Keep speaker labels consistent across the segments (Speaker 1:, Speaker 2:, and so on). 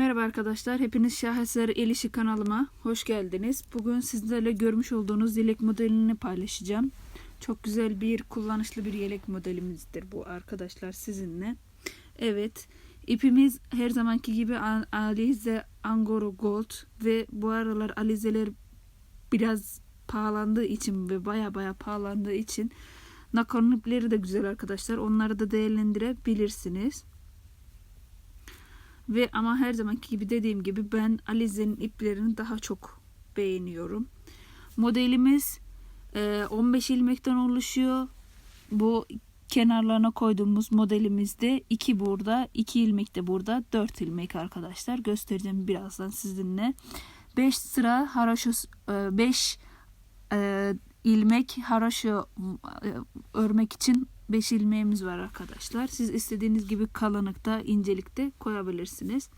Speaker 1: Merhaba arkadaşlar, hepiniz Şaheser El İşi kanalıma hoş geldiniz. Bugün sizlerle görmüş olduğunuz yelek modelini paylaşacağım. Çok güzel bir, kullanışlı bir yelek modelimizdir bu arkadaşlar sizinle. Evet, ipimiz her zamanki gibi Alize Angora Gold ve bu aralar alizeler biraz pahalandığı için ve baya baya pahalandığı için nakarın ipleri de güzel arkadaşlar. Onları da değerlendirebilirsiniz. Ve ama her zamanki gibi dediğim gibi ben Alize'nin iplerini daha çok beğeniyorum. Modelimiz e, 15 ilmekten oluşuyor. Bu kenarlarına koyduğumuz modelimizde 2 burada, 2 ilmek de burada, 4 ilmek arkadaşlar. Göstereceğim birazdan sizinle. 5 sıra haraşo 5 e, ilmek haraşo e, örmek için 5 ilmeğimiz var arkadaşlar. Siz istediğiniz gibi kalınlıkta, incelikte koyabilirsiniz.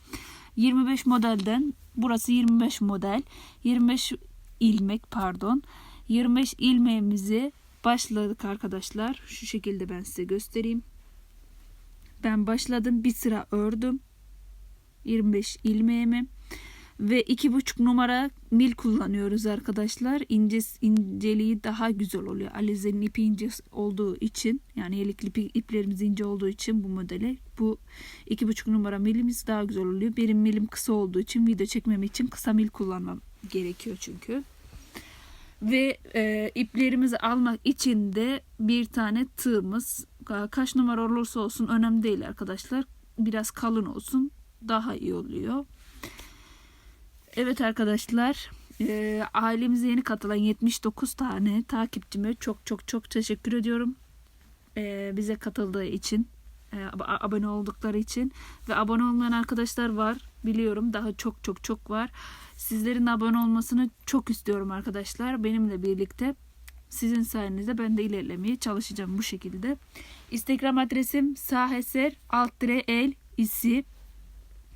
Speaker 1: 25 modelden burası 25 model. 25 ilmek pardon. 25 ilmeğimizi başladık arkadaşlar. Şu şekilde ben size göstereyim. Ben başladım. Bir sıra ördüm. 25 ilmeğimi ve iki buçuk numara mil kullanıyoruz arkadaşlar. İnce inceliği daha güzel oluyor. Alize'nin ipi ince olduğu için yani yelekli ipi, iplerimiz ince olduğu için bu modele bu iki buçuk numara milimiz daha güzel oluyor. Benim milim kısa olduğu için video çekmem için kısa mil kullanmam gerekiyor çünkü. Ve e, iplerimizi almak için de bir tane tığımız kaç numara olursa olsun önemli değil arkadaşlar. Biraz kalın olsun daha iyi oluyor. Evet arkadaşlar e, ailemize yeni katılan 79 tane takipçime çok çok çok teşekkür ediyorum. E, bize katıldığı için e, ab- abone oldukları için ve abone olmayan arkadaşlar var biliyorum daha çok çok çok var. Sizlerin abone olmasını çok istiyorum arkadaşlar benimle birlikte. Sizin sayenizde ben de ilerlemeye çalışacağım bu şekilde. Instagram adresim saheser alt el isi.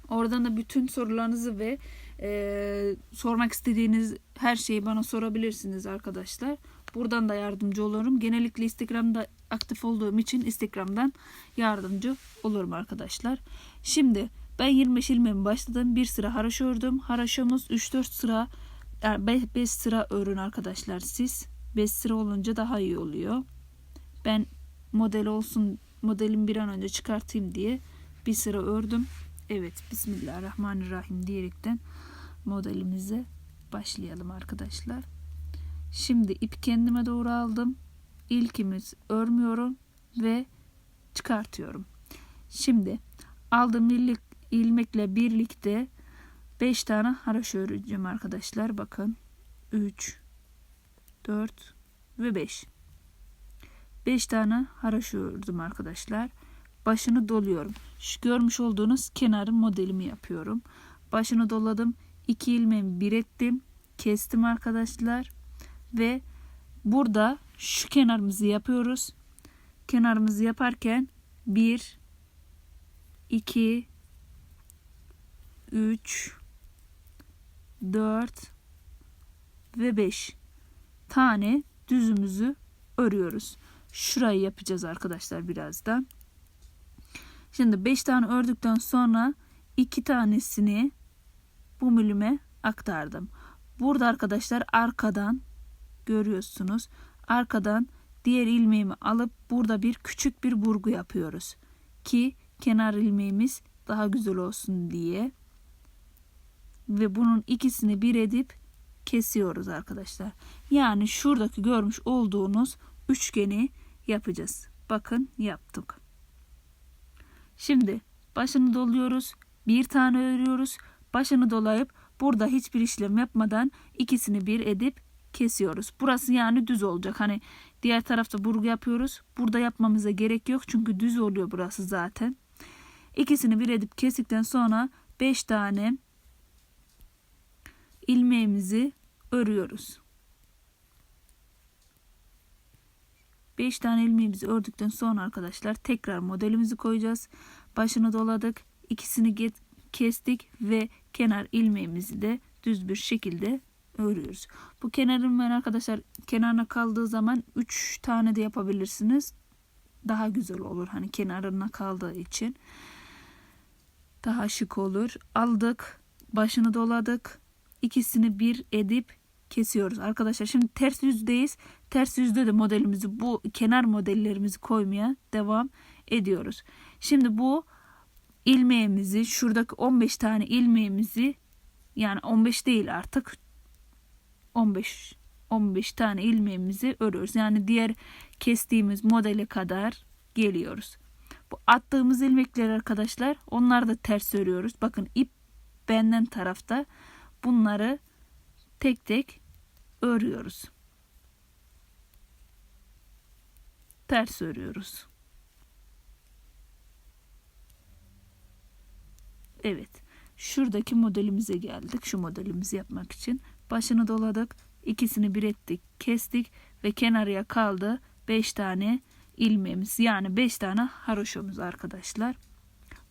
Speaker 1: Oradan da bütün sorularınızı ve e, sormak istediğiniz her şeyi bana sorabilirsiniz arkadaşlar. Buradan da yardımcı olurum. Genellikle Instagram'da aktif olduğum için Instagram'dan yardımcı olurum arkadaşlar. Şimdi ben 25 ilmeğimi başladım. Bir sıra haraşo ördüm. Haraşomuz 3-4 sıra yani 5 sıra örün arkadaşlar siz. 5 sıra olunca daha iyi oluyor. Ben model olsun modelimi bir an önce çıkartayım diye bir sıra ördüm. Evet Bismillahirrahmanirrahim diyerekten modelimize başlayalım arkadaşlar. Şimdi ip kendime doğru aldım. İlkimiz örmüyorum ve çıkartıyorum. Şimdi aldığım ilmek, ilmekle birlikte 5 tane haraşo öreceğim arkadaşlar. Bakın 3 4 ve 5. 5 tane haraşo ördüm arkadaşlar başını doluyorum. Şu görmüş olduğunuz kenarın modelimi yapıyorum. Başını doladım. İki ilmeğimi bir ettim. Kestim arkadaşlar. Ve burada şu kenarımızı yapıyoruz. Kenarımızı yaparken 1 2 3 4 ve 5 tane düzümüzü örüyoruz. Şurayı yapacağız arkadaşlar birazdan. Şimdi 5 tane ördükten sonra 2 tanesini bu milime aktardım. Burada arkadaşlar arkadan görüyorsunuz. Arkadan diğer ilmeğimi alıp burada bir küçük bir burgu yapıyoruz. Ki kenar ilmeğimiz daha güzel olsun diye. Ve bunun ikisini bir edip kesiyoruz arkadaşlar. Yani şuradaki görmüş olduğunuz üçgeni yapacağız. Bakın yaptık. Şimdi başını doluyoruz. Bir tane örüyoruz. Başını dolayıp burada hiçbir işlem yapmadan ikisini bir edip kesiyoruz. Burası yani düz olacak. Hani diğer tarafta burgu yapıyoruz. Burada yapmamıza gerek yok. Çünkü düz oluyor burası zaten. İkisini bir edip kestikten sonra 5 tane ilmeğimizi örüyoruz. 5 tane ilmeğimizi ördükten sonra arkadaşlar tekrar modelimizi koyacağız. Başını doladık. ikisini kestik ve kenar ilmeğimizi de düz bir şekilde örüyoruz. Bu kenarın ben arkadaşlar kenarına kaldığı zaman 3 tane de yapabilirsiniz. Daha güzel olur hani kenarına kaldığı için. daha şık olur. Aldık, başını doladık. İkisini bir edip kesiyoruz. Arkadaşlar şimdi ters yüzdeyiz. Ters yüzde de modelimizi bu kenar modellerimizi koymaya devam ediyoruz. Şimdi bu ilmeğimizi şuradaki 15 tane ilmeğimizi yani 15 değil artık 15 15 tane ilmeğimizi örüyoruz. Yani diğer kestiğimiz modele kadar geliyoruz. Bu attığımız ilmekler arkadaşlar onlar da ters örüyoruz. Bakın ip benden tarafta bunları tek tek örüyoruz. Ters örüyoruz. Evet. Şuradaki modelimize geldik. Şu modelimizi yapmak için. Başını doladık. ikisini bir ettik. Kestik ve kenarıya kaldı 5 tane ilmeğimiz. Yani 5 tane haroşomuz arkadaşlar.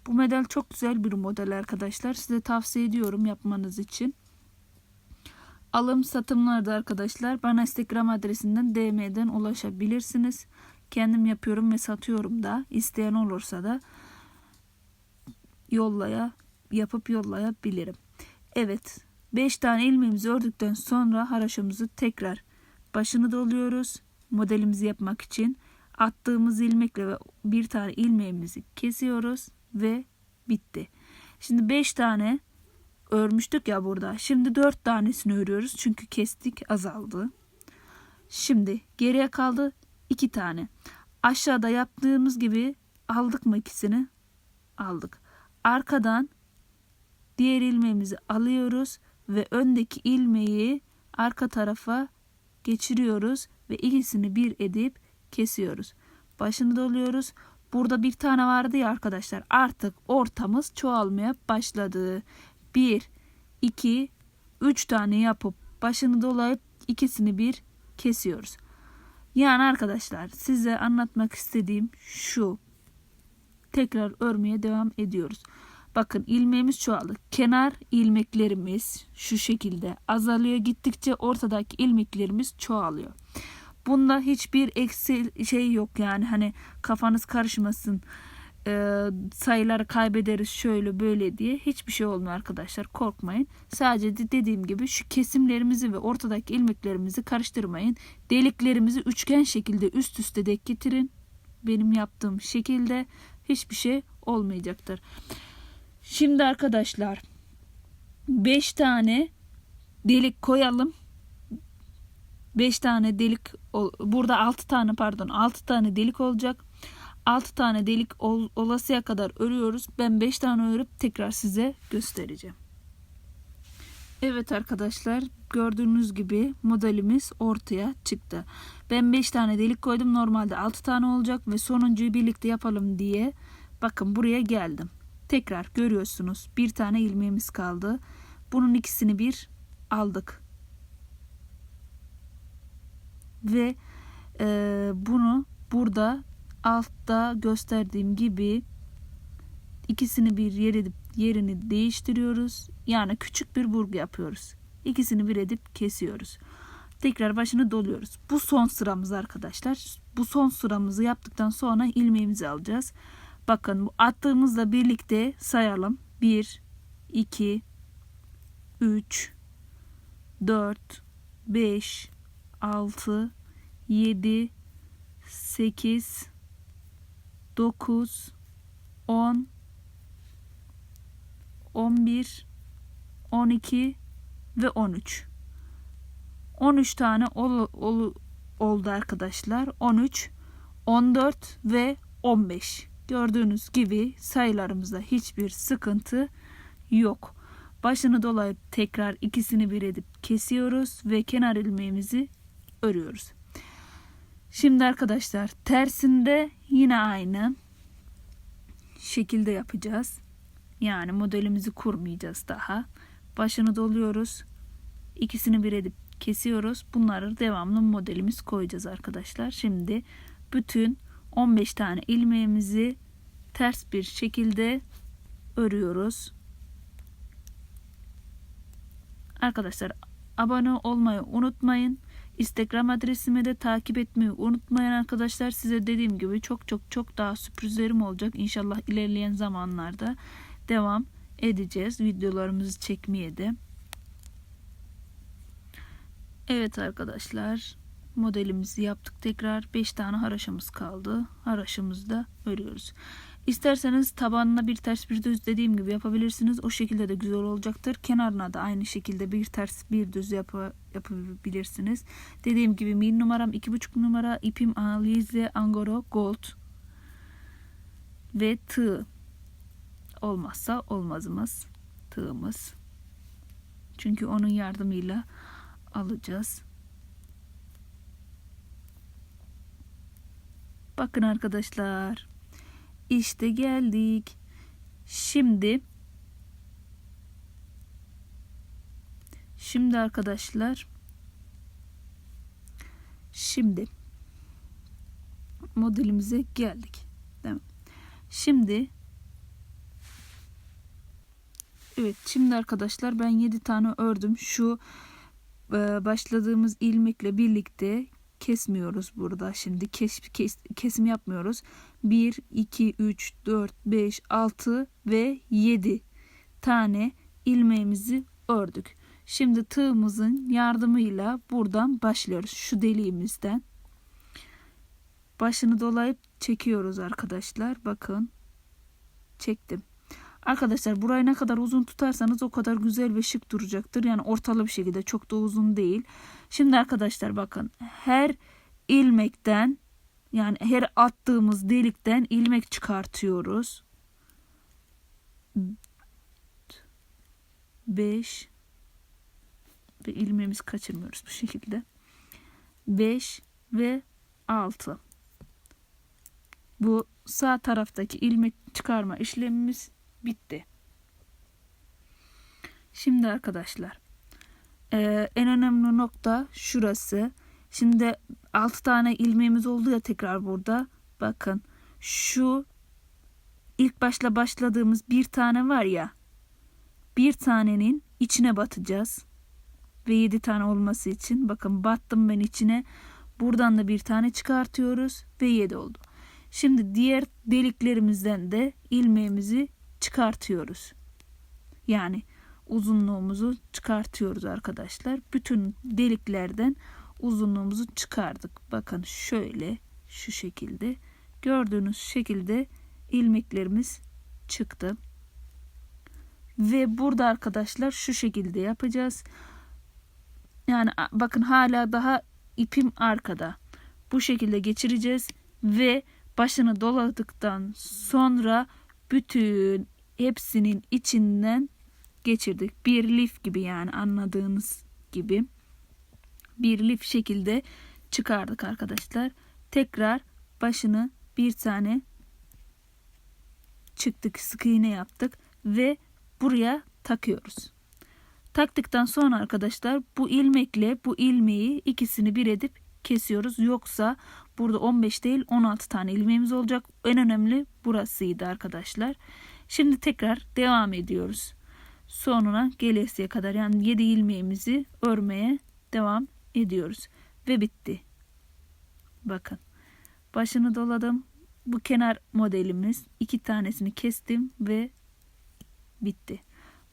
Speaker 1: Bu model çok güzel bir model arkadaşlar. Size tavsiye ediyorum yapmanız için. Alım satımlarda arkadaşlar bana Instagram adresinden DM'den ulaşabilirsiniz. Kendim yapıyorum ve satıyorum da. İsteyen olursa da yollaya yapıp yollayabilirim. Evet 5 tane ilmeğimizi ördükten sonra haraşomuzu tekrar başını doluyoruz. Modelimizi yapmak için attığımız ilmekle ve bir tane ilmeğimizi kesiyoruz ve bitti. Şimdi 5 tane örmüştük ya burada. Şimdi 4 tanesini örüyoruz çünkü kestik azaldı. Şimdi geriye kaldı 2 tane. Aşağıda yaptığımız gibi aldık mı ikisini? Aldık. Arkadan diğer ilmeğimizi alıyoruz ve öndeki ilmeği arka tarafa geçiriyoruz ve ikisini bir edip kesiyoruz. Başını doluyoruz. Burada bir tane vardı ya arkadaşlar. Artık ortamız çoğalmaya başladı. 1, 2, 3 tane yapıp başını dolayıp ikisini bir kesiyoruz. Yani arkadaşlar size anlatmak istediğim şu. Tekrar örmeye devam ediyoruz. Bakın ilmeğimiz çoğaldı. Kenar ilmeklerimiz şu şekilde azalıyor. Gittikçe ortadaki ilmeklerimiz çoğalıyor. Bunda hiçbir eksi şey yok yani hani kafanız karışmasın e, sayıları kaybederiz şöyle böyle diye hiçbir şey olmuyor arkadaşlar korkmayın. Sadece de dediğim gibi şu kesimlerimizi ve ortadaki ilmeklerimizi karıştırmayın. Deliklerimizi üçgen şekilde üst üste dek getirin. Benim yaptığım şekilde hiçbir şey olmayacaktır. Şimdi arkadaşlar 5 tane delik koyalım. 5 tane delik burada 6 tane pardon 6 tane delik olacak. 6 tane delik ol, olasıya kadar örüyoruz. Ben 5 tane örüp tekrar size göstereceğim. Evet arkadaşlar gördüğünüz gibi modelimiz ortaya çıktı. Ben 5 tane delik koydum. Normalde 6 tane olacak ve sonuncuyu birlikte yapalım diye bakın buraya geldim. Tekrar görüyorsunuz bir tane ilmeğimiz kaldı. Bunun ikisini bir aldık. Ve e, bunu burada altta gösterdiğim gibi ikisini bir yer edip yerini değiştiriyoruz. Yani küçük bir burgu yapıyoruz. İkisini bir edip kesiyoruz. Tekrar başını doluyoruz. Bu son sıramız arkadaşlar. Bu son sıramızı yaptıktan sonra ilmeğimizi alacağız. Bakın bu attığımızla birlikte sayalım. 1, 2, 3, 4, 5, 6, 7, 8, 9, 10, 11, 12 ve 13. 13 tane ol, ol, oldu arkadaşlar. 13, 14 ve 15. Gördüğünüz gibi sayılarımızda hiçbir sıkıntı yok. Başını dolayıp tekrar ikisini bir edip kesiyoruz ve kenar ilmeğimizi örüyoruz. Şimdi arkadaşlar tersinde yine aynı şekilde yapacağız. Yani modelimizi kurmayacağız daha. Başını doluyoruz. İkisini bir edip kesiyoruz. Bunları devamlı modelimiz koyacağız arkadaşlar. Şimdi bütün 15 tane ilmeğimizi ters bir şekilde örüyoruz. Arkadaşlar abone olmayı unutmayın. Instagram adresimi de takip etmeyi unutmayın arkadaşlar. Size dediğim gibi çok çok çok daha sürprizlerim olacak inşallah ilerleyen zamanlarda. Devam edeceğiz. Videolarımızı çekmeye de. Evet arkadaşlar modelimizi yaptık tekrar. 5 tane haraşamız kaldı. Haraşamızı da örüyoruz. İsterseniz tabanına bir ters bir düz dediğim gibi yapabilirsiniz. O şekilde de güzel olacaktır. Kenarına da aynı şekilde bir ters bir düz yap yapabilirsiniz. Dediğim gibi min numaram 2,5 numara ipim Alize Angoro Gold ve tığ olmazsa olmazımız tığımız çünkü onun yardımıyla alacağız. Bakın arkadaşlar. İşte geldik. Şimdi Şimdi arkadaşlar Şimdi modelimize geldik. Değil mi? Şimdi Evet şimdi arkadaşlar ben 7 tane ördüm. Şu e, başladığımız ilmekle birlikte kesmiyoruz burada. Şimdi kes, kes, kesim yapmıyoruz. 1, 2, 3, 4, 5, 6 ve 7 tane ilmeğimizi ördük. Şimdi tığımızın yardımıyla buradan başlıyoruz. Şu deliğimizden. Başını dolayıp çekiyoruz arkadaşlar. Bakın. Çektim. Arkadaşlar burayı ne kadar uzun tutarsanız o kadar güzel ve şık duracaktır. Yani ortalı bir şekilde çok da uzun değil. Şimdi arkadaşlar bakın her ilmekten yani her attığımız delikten ilmek çıkartıyoruz. 5 ve ilmeğimizi kaçırmıyoruz bu şekilde. 5 ve 6. Bu sağ taraftaki ilmek çıkarma işlemimiz bitti. Şimdi arkadaşlar e, en önemli nokta şurası. Şimdi 6 tane ilmeğimiz oldu ya tekrar burada. Bakın şu ilk başla başladığımız bir tane var ya bir tanenin içine batacağız. Ve 7 tane olması için bakın battım ben içine. Buradan da bir tane çıkartıyoruz ve 7 oldu. Şimdi diğer deliklerimizden de ilmeğimizi çıkartıyoruz. Yani uzunluğumuzu çıkartıyoruz arkadaşlar. Bütün deliklerden uzunluğumuzu çıkardık. Bakın şöyle şu şekilde gördüğünüz şekilde ilmeklerimiz çıktı. Ve burada arkadaşlar şu şekilde yapacağız. Yani bakın hala daha ipim arkada. Bu şekilde geçireceğiz ve başını doladıktan sonra bütün hepsinin içinden geçirdik. Bir lif gibi yani anladığınız gibi bir lif şekilde çıkardık arkadaşlar. Tekrar başını bir tane çıktık sık iğne yaptık ve buraya takıyoruz. Taktıktan sonra arkadaşlar bu ilmekle bu ilmeği ikisini bir edip kesiyoruz. Yoksa burada 15 değil 16 tane ilmeğimiz olacak. En önemli burasıydı arkadaşlar. Şimdi tekrar devam ediyoruz. Sonuna gelesiye kadar yani 7 ilmeğimizi örmeye devam ediyoruz. Ve bitti. Bakın. Başını doladım. Bu kenar modelimiz. iki tanesini kestim ve bitti.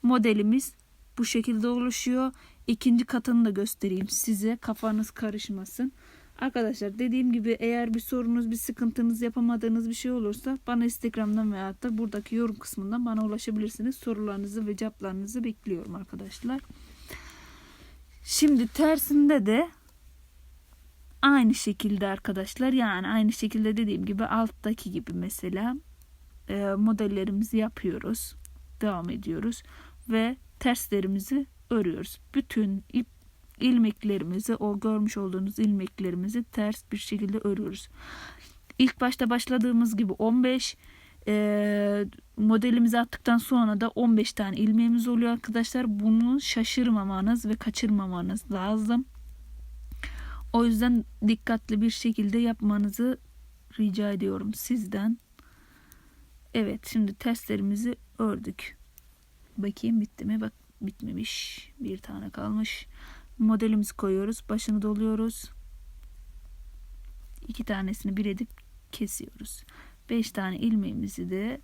Speaker 1: Modelimiz bu şekilde oluşuyor. İkinci katını da göstereyim size. Kafanız karışmasın. Arkadaşlar dediğim gibi eğer bir sorunuz, bir sıkıntınız, yapamadığınız bir şey olursa bana Instagram'dan veya da buradaki yorum kısmından bana ulaşabilirsiniz. Sorularınızı ve cevaplarınızı bekliyorum arkadaşlar. Şimdi tersinde de aynı şekilde arkadaşlar yani aynı şekilde dediğim gibi alttaki gibi mesela e, modellerimizi yapıyoruz. Devam ediyoruz ve terslerimizi örüyoruz. Bütün ip ilmeklerimizi o görmüş olduğunuz ilmeklerimizi ters bir şekilde örüyoruz. İlk başta başladığımız gibi 15 e, modelimizi attıktan sonra da 15 tane ilmeğimiz oluyor arkadaşlar. Bunu şaşırmamanız ve kaçırmamanız lazım. O yüzden dikkatli bir şekilde yapmanızı rica ediyorum sizden. Evet şimdi testlerimizi ördük. Bakayım bitti mi? Bak bitmemiş. Bir tane kalmış. Modelimizi koyuyoruz. Başını doluyoruz. İki tanesini bir edip kesiyoruz. Beş tane ilmeğimizi de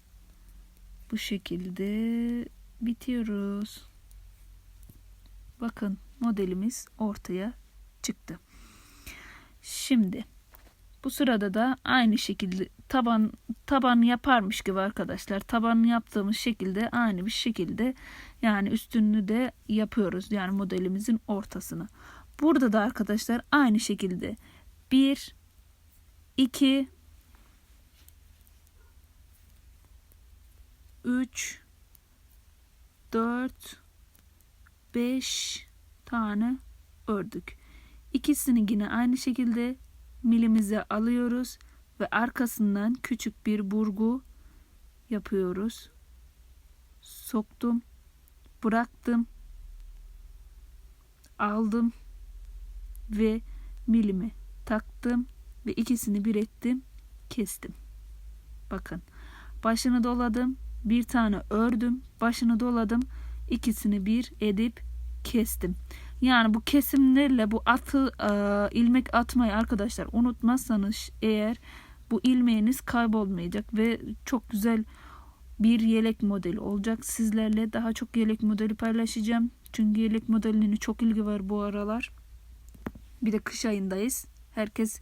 Speaker 1: bu şekilde bitiyoruz. Bakın modelimiz ortaya çıktı. Şimdi bu sırada da aynı şekilde taban taban yaparmış gibi arkadaşlar. Taban yaptığımız şekilde aynı bir şekilde yani üstünü de yapıyoruz. Yani modelimizin ortasını. Burada da arkadaşlar aynı şekilde 1 2 3 4 5 tane ördük. İkisini yine aynı şekilde milimize alıyoruz ve arkasından küçük bir burgu yapıyoruz. Soktum, bıraktım, aldım ve milimi taktım ve ikisini bir ettim, kestim. Bakın, başını doladım, bir tane ördüm, başını doladım, ikisini bir edip kestim. Yani bu kesimlerle bu atı e, ilmek atmayı arkadaşlar unutmazsanız eğer bu ilmeğiniz kaybolmayacak ve çok güzel bir yelek modeli olacak. Sizlerle daha çok yelek modeli paylaşacağım. Çünkü yelek modeline çok ilgi var bu aralar. Bir de kış ayındayız. Herkes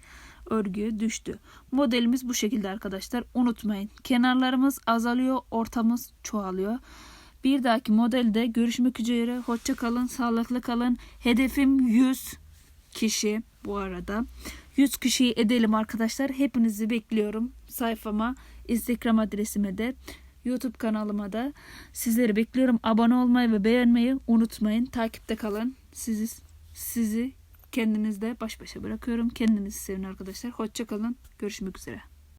Speaker 1: örgüye düştü. Modelimiz bu şekilde arkadaşlar. Unutmayın. Kenarlarımız azalıyor, ortamız çoğalıyor. Bir dahaki modelde görüşmek üzere. Hoşça kalın, sağlıklı kalın. Hedefim 100 kişi bu arada. 100 kişiyi edelim arkadaşlar. Hepinizi bekliyorum sayfama, Instagram adresime de, YouTube kanalıma da. Sizleri bekliyorum. Abone olmayı ve beğenmeyi unutmayın. Takipte kalın. Sizi sizi kendinizde baş başa bırakıyorum. Kendinizi sevin arkadaşlar. Hoşça kalın. Görüşmek üzere.